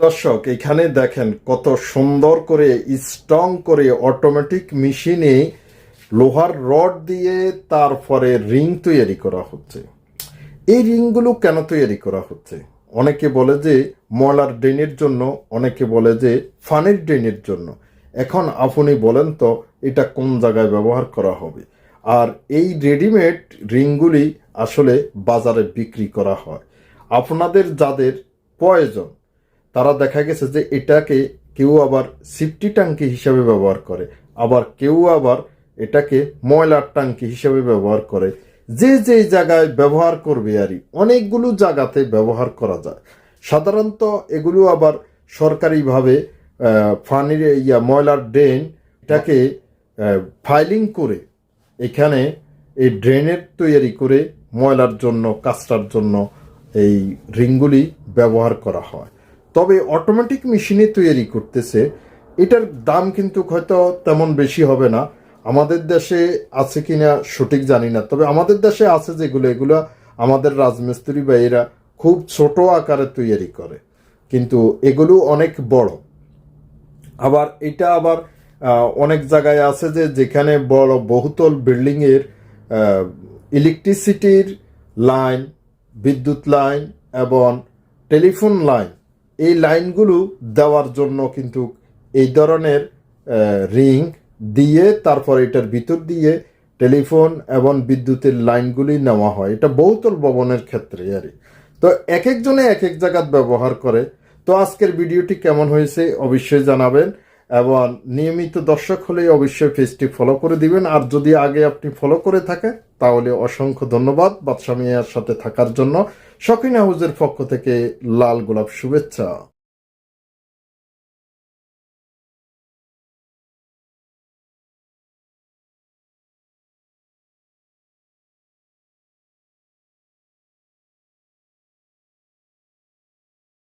দর্শক, এখানে দেখেন কত সুন্দর করে স্ট্রং করে অটোমেটিক মেশিনে লোহার রড দিয়ে তারপরে রিং তৈরি করা হচ্ছে। এই রিংগুলো কেন তৈরি করা হচ্ছে? অনেকে বলে যে, ময়লার ড্রেনের জন্য, অনেকে বলে যে, ফানের ড্রেনের জন্য। এখন আপনি বলেন তো, এটা কোন জায়গায় ব্যবহার করা হবে? আর এই রেডিমেড রিংগুলি আসলে বাজারে বিক্রি করা হয়। আপনাদের যাদের প্রয়োজন তারা দেখা গেছে যে এটাকে কেউ আবার সিফটি ট্যাঙ্কি হিসাবে ব্যবহার করে, আবার কেউ আবার এটাকে ময়লার ট্যাঙ্কি হিসাবে ব্যবহার করে। যে যে জায়গায় ব্যবহার করবে আরই অনেকগুলো জায়গাতে ব্যবহার করা যায়। সাধারণত এগুলো আবার সরকারিভাবে ফানির ইয়া, ময়লার ড্রেন এটাকে ফাইলিং করে এখানে এই ড্রেনের তৈরি করে ময়লার জন্য কাজটার জন্য এই রিংগুলি ব্যবহার করা হয়। তবে অটোমেটিক মেশিনে তৈরি করতেছে। এটার দাম কিন্তু হয়তো তেমন বেশি হবে না। আমাদের দেশে আছে কিনা সঠিক জানি না। তবে আমাদের দেশে আছে যেগুলো, এগুলো আমাদের রাজমিস্ত্রি বা এরা খুব ছোট আকারে তৈরি করে। কিন্তু এগুলো অনেক বড়। আবার এটা আবার অনেক জায়গায় আছে যে যেখানে বড় বহুতল বিল্ডিং এর ইলেকট্রিসিটির লাইন বিদ্যুৎ লাইন এবং টেলিফোন লাইন এই লাইনগুলো দেওয়ার জন্য কিন্তু এই ধরনের রিং দিয়ে তারপর এটার ভিতর দিয়ে টেলিফোন এবং বিদ্যুতের লাইনগুলি নেওয়া হয়। এটা বহুতল ভবনের ক্ষেত্রে আর। তো এক একজনে এক এক জায়গাত ব্যবহার করে। তো আজকের ভিডিওটি কেমন হয়েছে অবশ্যই জানাবেন। এবং নিয়মিত দর্শক হলেই অবশ্যই পেজটি ফলো করে দিবেন। আর যদি আগে আপনি ফলো করে থাকেন তাহলে অসংখ্য ধন্যবাদ বাদশা মিয়ার সাথে থাকার জন্য। শকিন হাউজের পক্ষ থেকে লাল গোলাপ শুভেচ্ছা।